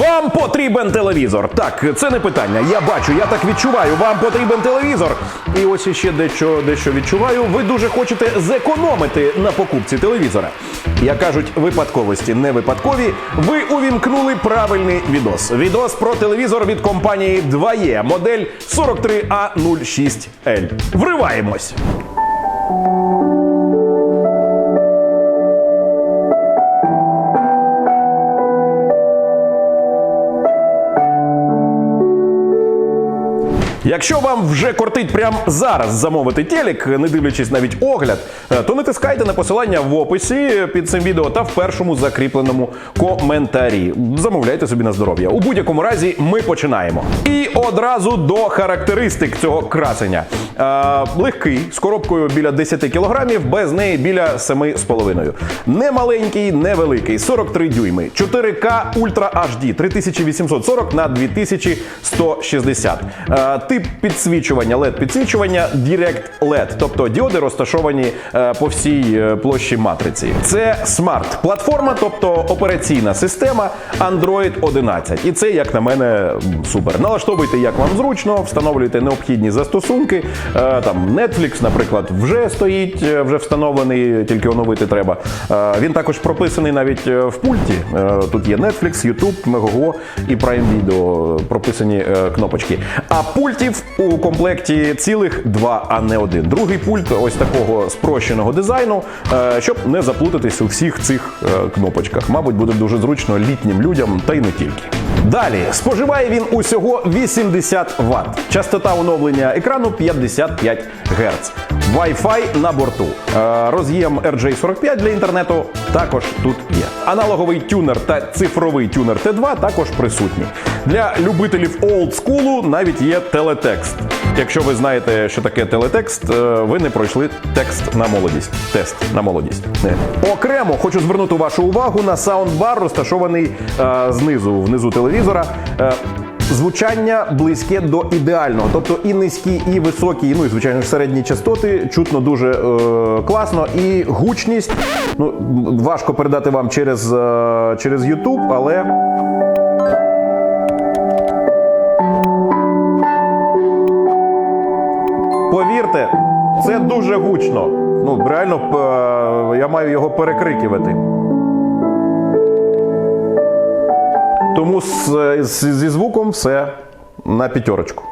Вам потрібен телевізор. Так, це не питання. Я бачу, я так відчуваю. Вам потрібен телевізор. І ось іще дещо, дещо відчуваю. Ви дуже хочете зекономити на покупці телевізора. Як кажуть, випадковості не випадкові. Ви увімкнули правильний відос. Відос про телевізор від компанії 2E, модель 43A06L. Вриваємось. Якщо вам вже кортить прямо зараз замовити телек, не дивлячись навіть огляд, е, то натискайте на посилання в описі під цим відео та в першому закріпленому коментарі. Замовляйте собі на здоров'я. У будь-якому разі ми починаємо. І одразу до характеристик цього красення. Е, легкий з коробкою біля 10 кілограмів, без неї біля 7,5. Не маленький, не великий, 43 дюйми, 4К Ultra HD 3840 на 2160. Е, тип підсвічування, LED підсвічування Direct LED, тобто діоди розташовані е, по всій площі матриці. Це смарт платформа, тобто операційна система Android 11. І це, як на мене, супер. Налаштовуйте, як вам зручно, встановлюйте необхідні застосунки. Е, Там Netflix, наприклад, вже стоїть, е, вже встановлений, тільки оновити треба. Е, Він також прописаний навіть в пульті. Тут є Netflix, YouTube, Megogo і Prime Video прописані кнопочки. А пультів у комплекті цілих два, а не один. Другий пульт ось такого спрощеного дизайну, щоб не заплутатись у всіх цих кнопочках. Мабуть, буде дуже зручно літнім людям, та й не тільки. Далі споживає він усього 80 Вт. Частота оновлення екрану 55 Гц. Wi-Fi на борту. Е, Роз'єм RJ45 для інтернету також тут є. Аналоговий тюнер та цифровий тюнер Т2 також присутні. Для любителів олдскулу навіть є телетекст. Якщо ви знаєте, що таке телетекст, е, ви не пройшли текст на молодість. Тест на молодість. Не. Окремо хочу звернути вашу увагу на саундбар, розташований е, знизу, внизу телевізора. Е, Звучання близьке до ідеального, тобто і низькі, і високі, ну і звичайно середні частоти чутно дуже е, класно. І гучність ну важко передати вам через, е, через YouTube, але повірте, це дуже гучно. Ну реально я маю його перекрикувати. Тому з, з- зі звуком все на п'ятерочку.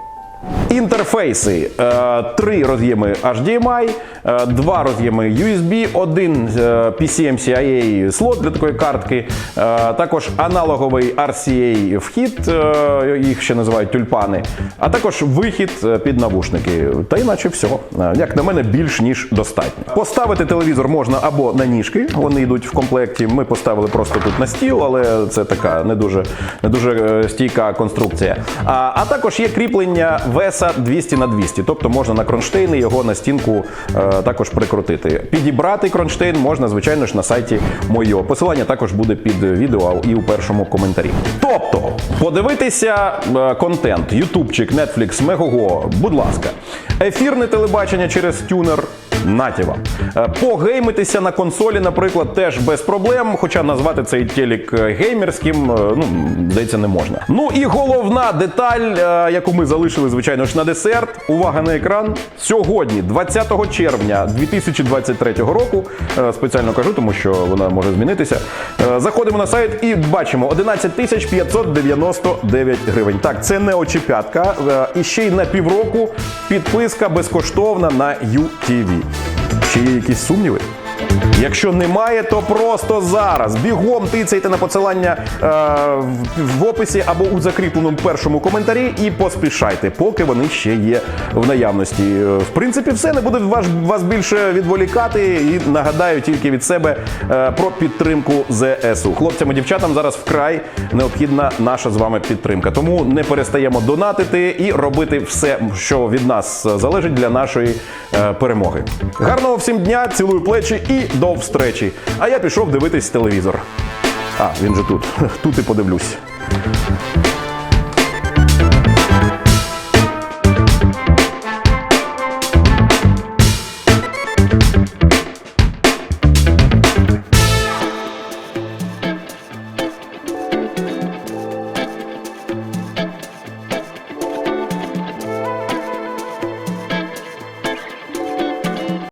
Інтерфейси: Е, три роз'єми HDMI, е, два роз'єми USB, один е, PCMCIA слот для такої картки, також аналоговий RCA вхід, їх ще називають тюльпани, а також вихід під навушники. Та іначе все. Як на мене, більш ніж достатньо. Поставити телевізор можна або на ніжки, вони йдуть в комплекті. Ми поставили просто тут на стіл, але це така не дуже, не дуже стійка конструкція. А, а також є кріплення веса 200 на 200, тобто можна на кронштейни його на стінку е, також прикрутити. Підібрати кронштейн можна, звичайно ж, на сайті Мойо. Посилання також буде під відео і у першому коментарі. Тобто, подивитися е, контент, ютубчик, Netflix, Мегого, будь ласка, ефірне телебачення через тюнер. Наті вам. Е, Погеймитися на консолі, наприклад, теж без проблем, хоча назвати цей телек е, геймерським, е, ну, здається, не можна. Ну і головна деталь, яку ми залишили, звичайно ж, на десерт. Увага на екран. Сьогодні, 20 червня 2023 року, спеціально кажу, тому що вона може змінитися. Заходимо на сайт і бачимо 11 тисяч 599 гривень. Так, це не очіпятка. І ще й на півроку підписка безкоштовна на UTV. Чи є якісь сумніви? Якщо немає, то просто зараз бігом тицяйте на посилання е, в, описі або у закріпленому першому коментарі і поспішайте, поки вони ще є в наявності. Е, В принципі, все не буде вас, вас більше відволікати. І нагадаю тільки від себе е, про підтримку ЗСУ. Хлопцям і дівчатам зараз вкрай необхідна наша з вами підтримка. Тому не перестаємо донатити і робити все, що від нас залежить для нашої е, перемоги. Гарного всім дня, цілую плечі і до встречі. А я пішов дивитись телевізор. А, він же тут. Тут і подивлюсь.